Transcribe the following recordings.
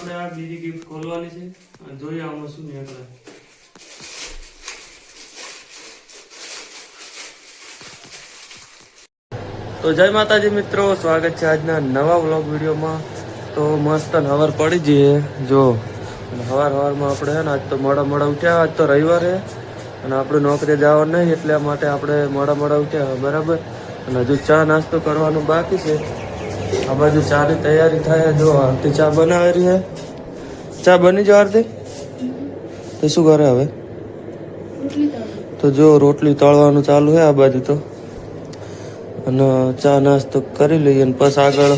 આપણે આ બીજી ગિફ્ટ ખોલવાની છે. અને જોઈએ આમાં શું નીકળે. તો જય માતાજી મિત્રો, સ્વાગત છે આજના નવા વ્લોગ વિડીયોમાં. તો મસ્ત હવાર પડી જઈએ જો હવાર હવારમાં આપણે છે ને આજ તો મોડા મોડા ઉઠ્યા, આજ તો રવિવાર અને આપણે નોકરી જવાનું નહીં, એટલા માટે આપણે મોડા મોડા ઉઠ્યા, બરાબર? અને હજુ ચા નાસ્તો કરવાનું બાકી છે. આ બાજુ ચાની તૈયારી થાય જો આરતી ચા બનાવી રહી છે ચા બની જો આરતી? તો શું કરે હવે? તો જો રોટલી તળવાનું ચાલુ છે આ બાજુ તો. અને ચા નાસ્તો કરી લઈએ અને પછી આગળ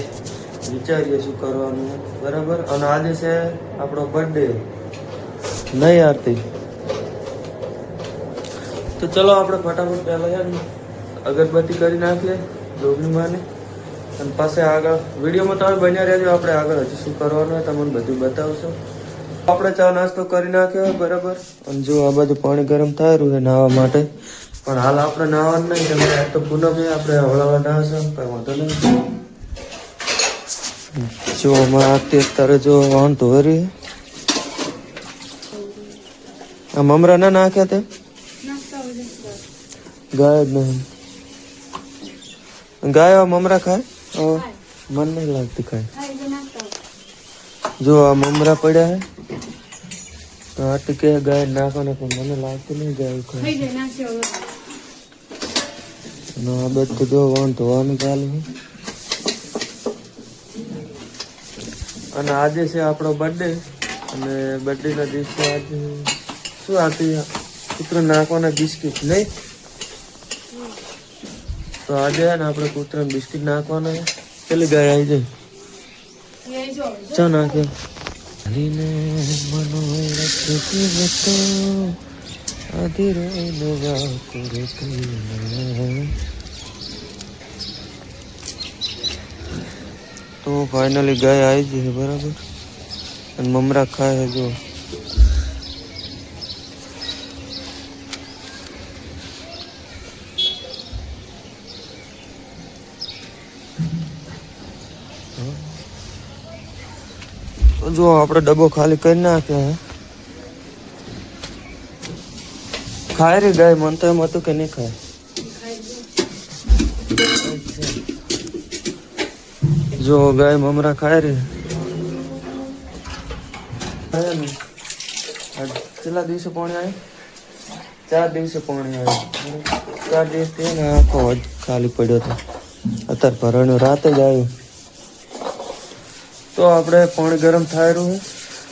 વિચારીએ શું કરવાનું બરાબર? અને આજે છે આપણો બર્થડે નહીં આરતી? તો ચલો આપણે ફટાફટ પહેલાં અગરબત્તી કરી નાખીએ જોગની માને. અને પાસે આગળ વિડીયોમાં તમે બન્યા રહેજો આપણે આગળ હજી શું કરવાનું હોય તમને બધું બતાવશો. આપણે ચા નાસ્તો કરી નાખ્યો બરાબર? અને જો આ બધું પાણી ગરમ થાય રહ્યું છે નાહવા માટે પણ હાલ આપણે નાહવાનું નહીં તમે આજ તો પૂનમ છે આપણે હવળાવા નાહશે કઈ વાંધો નહીં. જો અમારે તે અત્યારે જો વાહન ધોઈ રહી આ મમરા ના નાખ્યા તે? ગાય જ નહીં. ગાય મમરા ખાય. મન નહીં લાગતું ખાય જો આ મમરા પડ્યા હે, તો આટલી કે ગાય નાખવાના, પણ મને લાગતું નહીં ગાય અને આ બધું જો વાણ ધોવાનું ચાલુ અને આજે છે આપણો બર્થડે અને બર્થડે ના દિવસે આજે શું આપી કૂતરો નાખવાના બિસ્કિટ, નહીં? તો આજે છે ને આપણે કૂતરાને બિસ્કિટ નાખવાના છે. પેલી ગાય આવી જાય. ચા નાખે. હરીને મનો રખતી વતો અધીરો નવા કુરતી તો ફાઇનલી ગાય આવી છે બરાબર? અને મમરા ખાય છે જો. જો આપણે ડબ્બો ખાલી કરી નાખે ખાય રે ગાય, મન તો એમ હતું કે નહીં ખાય. જો ગાય મમરા ખાય રે. કેટલા દિવસે પાણી આવે? ચાર દિવસે પાણી આવી. ચાર દિવસ થયા આખો ખાલી પડ્યો હતો અત્યારે ભરણ રાતે જ આવ્યું. તો આપણે પાણી ગરમ થાય રહ્યું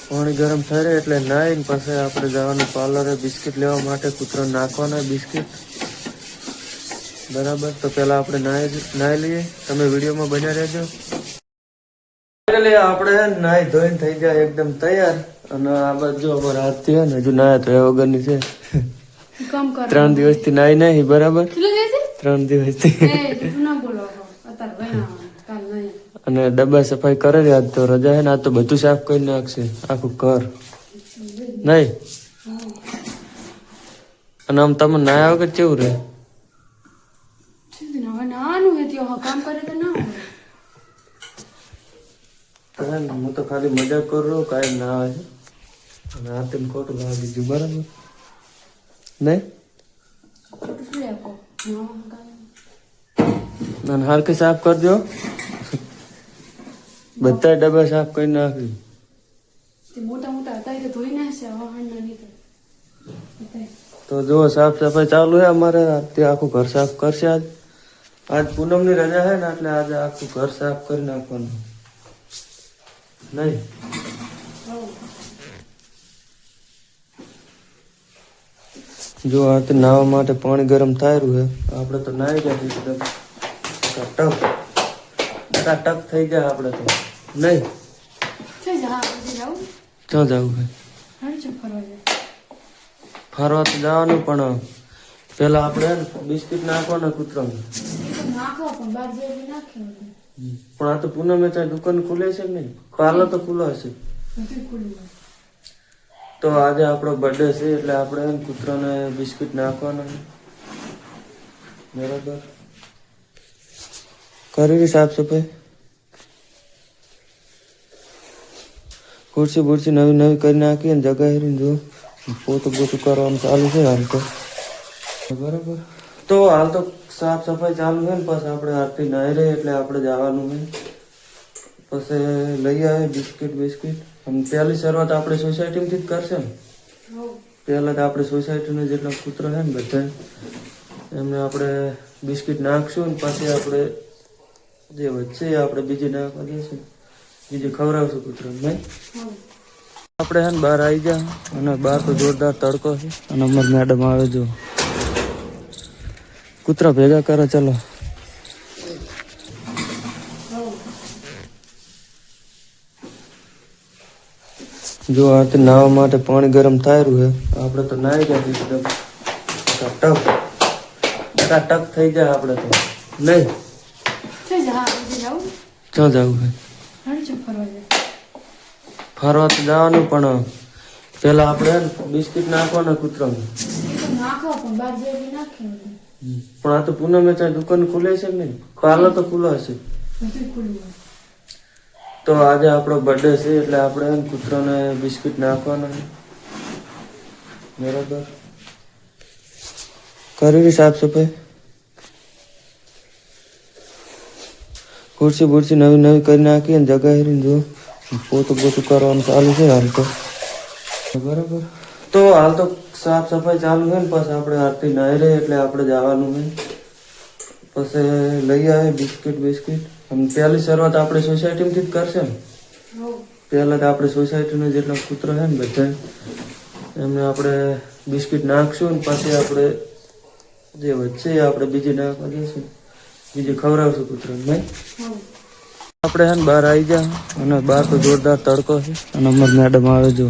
પાણી ગરમ થાય રહ્યું એટલે નાહીને પછી આપણે જવાનું પાર્લરે બિસ્કિટ લેવા માટે કૂતરો નાખવાના બિસ્કિટ. બરાબર? તો પહેલા આપણે નાહી નાહી લઈએ. તમે વિડીયોમાં બન્યા રહેજો. આપણે નાહી ધોઈને થઈ જાય એકદમ તૈયાર. અને આ બાજુ અમારા હાથથી થયા ને હજુ નાયા તો એ વગરની છે. ત્રણ દિવસ દિવસથી નાહી નહીં બરાબર? ત્રણ દિવસથી. એ ના. અને ડબ્બા સફાઈ કરે આજ તો રજા હે ને આજ તો બધું સાફ કરી નાખશે. આખું ઘર. નહીં? અને આમ તમે નાયા વગર કેવું રહે? ને, નાનું હે તો ના ખાલી મજા કરું કાંઈ ના આવે. અને આ તેમ ખોટું લાગી ગયું બરાબર. નહીં. અને હાર કે સાફ કરજો. બધા ડબ્બા સાફ કરી નાખી. મોટા મોટા હતા એ ધોઈ નાખશે. તો. જો સાફ સફાઈ ચાલુ છે અમારે તે આખું ઘર સાફ કરશે આજ. આજ પૂનમની રજા છે ને એટલે આજે આખું ઘર સાફ કરી નાખવાનું. નહીં? જો આ તો નાહવા માટે પાણી ગરમ થાય રહ્યું છે આપણે તો નાહી ગયા ટપ ટપ. ટક ટક થઈ જાય આપણે તો. નહીં? ક્યાં જવું છે ફરવા તો જવાનું પણ પેલા આપણે બિસ્કિટ નાખવાના નાખો પણ આ તો પૂનમે ત્યાં દુકાન ખુલે છે નહીં? પાર્લર તો ખુલ્લો હશે. તો આજે આપણો બર્થડે છે એટલે આપણે કૂતરાને બિસ્કિટ નાખવાના બરાબર. કરી સાફ સફાઈ. ખુરશી બુરશી નવી નવી કરી નાખી અને જગા હેરીને જો પોતું પોતું કરવાનું ચાલુ છે હાલ તો. બરાબર. તો હાલ તો સાફ સફાઈ ચાલુ છે ને, પછી આપણે આરતી નહીં રહે એટલે આપણે જવાનું છે. પછી લઈ આવે બિસ્કિટ બિસ્કિટ. અને પહેલી શરૂઆત આપણે સોસાયટીમાંથી જ કરશે ને. પહેલાં તો આપણે સોસાયટીના જેટલા કૂતરો છે ને બધા, એમને આપણે બિસ્કિટ નાખશું ને પછી આપણે જે વચ્ચે આપણે બીજી નાખવા દઈશું બીજી ખવડાવશું કૂતરાને. નહીં આપણે હે ને બહાર આવી જા અને બહાર તો જોરદાર તડકો છે. અને અમર મેડમ આવે જો. કૂતરા ભેગા કરો ચલો. જો આ તો નાહવા માટે પાણી ગરમ થાય રહ્યું છે આપણે તો નાહી જાય એકદમ ટક. ટક થઈ જાય આપણે તો. નહીં? ક્યાં જવું છે ફરવા તો જવાનું, પણ પેલા આપણે બિસ્કિટ નાખવાના કૂતરાને. પણ આ તો પૂનમે ત્યાં દુકાન ખુલે છે ને કાલે તો ખુલ્લું હોય તો આજે આપણો બર્થડે છે, એટલે આપણે કૂતરાને બિસ્કિટ નાખવાના બરાબર. કરી સાફ સફાઈ? ખુરશી બુરશી નવી નવી કરી નાખી અને જગા હેરીને જો પોતું પોતું કરવાનું ચાલુ છે હાલ તો. બરાબર. તો હાલ તો સાફ સફાઈ ચાલુ છે ને પછી આપણે આરતી નાહી રહી એટલે આપણે જવાનું છે. પછી લઈ આવે બિસ્કિટ બિસ્કિટ. અને પહેલી શરૂઆત આપણે સોસાયટીમાંથી જ કરશે ને. પહેલાં તો આપણે સોસાયટીના જેટલા કૂતરો છે ને બધા એમને આપણે બિસ્કિટ નાખશું ને પછી આપણે જે વચ્ચે આપણે બીજી નાખવા દઈશું બીજી ખવડાવશું કૂતરાને નહીં? આપણે હે ને બહાર આવી જા અને બહાર તો જોરદાર તડકો છે. અને અમાર મેડમ આવે જો.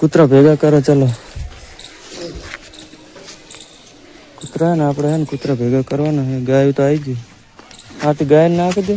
કૂતરા ભેગા કરો, ચલો. કૂતરા ને આપણે હે ને કૂતરા ભેગા કરવાના હે. ગાય તો આવી ગઈ. હા તો ગાય નાખી દે.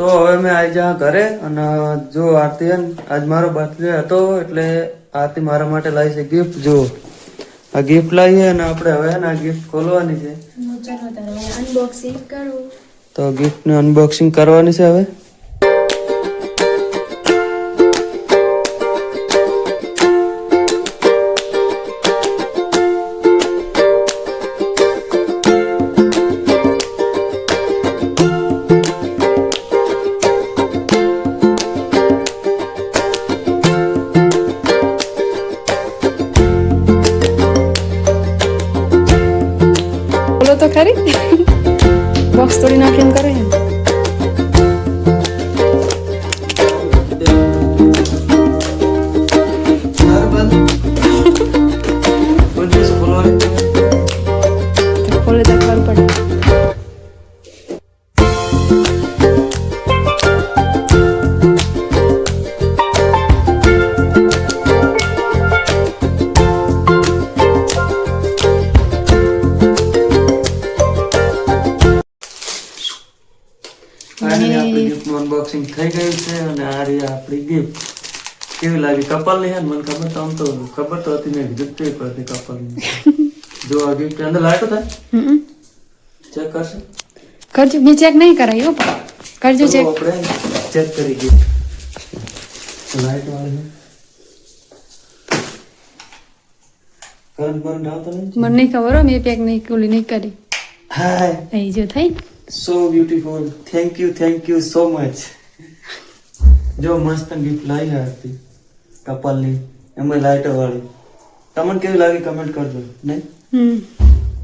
તો હવે મેં આવી જા ઘરે અને જો આરતી આજ મારો બર્થડે હતો એટલે આરતી મારા માટે લાવી છે ગિફ્ટ જો. આ ગિફ્ટ લાવીએ અને આપણે હવે આ ગિફ્ટ ખોલવાની છે. તો ગિફ્ટનું અનબોક્સિંગ કરવાની છે હવે. થઈ ગયું છે અને આ રહી આપણી ગિફ્ટ કેવી લાગી? કપલની હે મને ખબર તો આમ તો ખબર તો હતી મેં ગિફ્ટ કેવી હતી કપલની. જો આ ગિફ્ટ અંદર લાઈટો થાય? ચેક કરશે? કરજો. મેં ચેક નહીં કરાયો પણ. કરજો ચેક આપણે ચેક કરી ગિફ્ટ લાઈટ વાળી મને નહીં ખબર હો. મેં પેક નહીં ખોલી નહીં કરી. હાય અહીં જો થઈ. So beautiful thank you thank you so much જો મસ્ત ગિફ્ટ લાવી હતી કપલની એમાં લાઇટર વાળી. તમને કેવી લાગી કમેન્ટ કરજો નહીં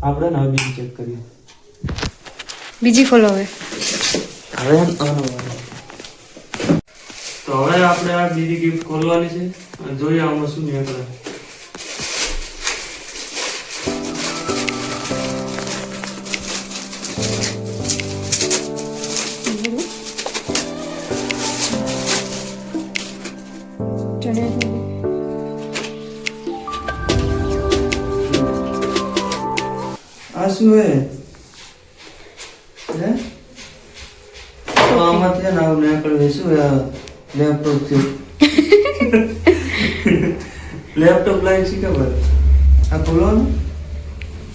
આપણે ને હવે બીજી ચેક કરીએ. બીજી ખોલો હવે. હવે તો હવે આપણે આ બીજી ગિફ્ટ ખોલવાની છે. અને જોઈએ આમાં શું નીકળે. શું હે હે? તો આમાંથી છે ને આવું નીકળે શું હે લેપટોપ છે? લેપટોપ લાવી છે ખબર આ ખોલવાનું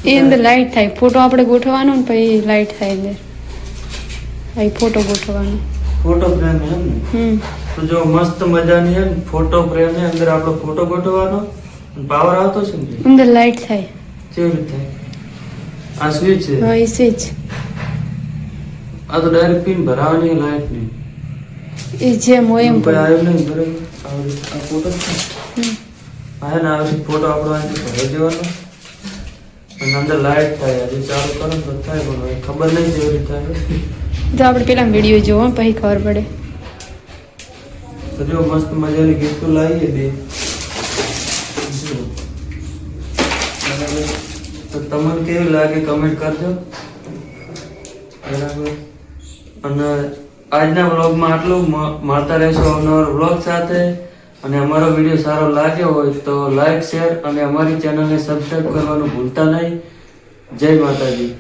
એ અંદર લાઈટ થાય. ફોટો આપણે ગોઠવવાનો ને પછી લાઈટ થાય અંદર. અહીં ફોટો ગોઠવવાનો. ફોટો ફ્રેમ એમ ને હમ. તો જો મસ્ત મજાની હે ને ફોટો ફ્રેમની અંદર આપણો ફોટો ગોઠવવાનો? પાવર આવતો છે ને? અંદર લાઈટ થાય. કેવી રીતે? થાય? આ સ્વિચ છે? હા એ સ્વિચ આ તો ડાયરેક્ટ પિન ભરાવાની લાઈટની. એ જેમ હોય એમ કોઈ. આવ્યું નહીં બરાબર. આ ફોટો. હા ના? આવી ફોટો આપણો અહીંથી ભરી દેવાનો. અને અંદર લાઈટ થાય આજે ચાલુ કરો તો થાય પણ ખબર નહીં જેવી રીતે આવે તો આપણે પેલા વીડિયો જોવો પછી ખબર પડે. તો જો મસ્ત મજાની ગિફ્ટો લાવીએ બે જો. બરાબર. તો તમને કેવી લાગે કમેન્ટ કરજો. બરાબર? અને આજના વ્લોગમાં આટલું. મળતા રહેશો અવનવા વ્લોગ સાથે. અને અમારો વીડિયો સારો લાગ્યો હોય તો લાઈક શેર અને અમારી ચેનલને સબસ્ક્રાઈબ કરવાનું ભૂલતા નહીં. જય માતાજી.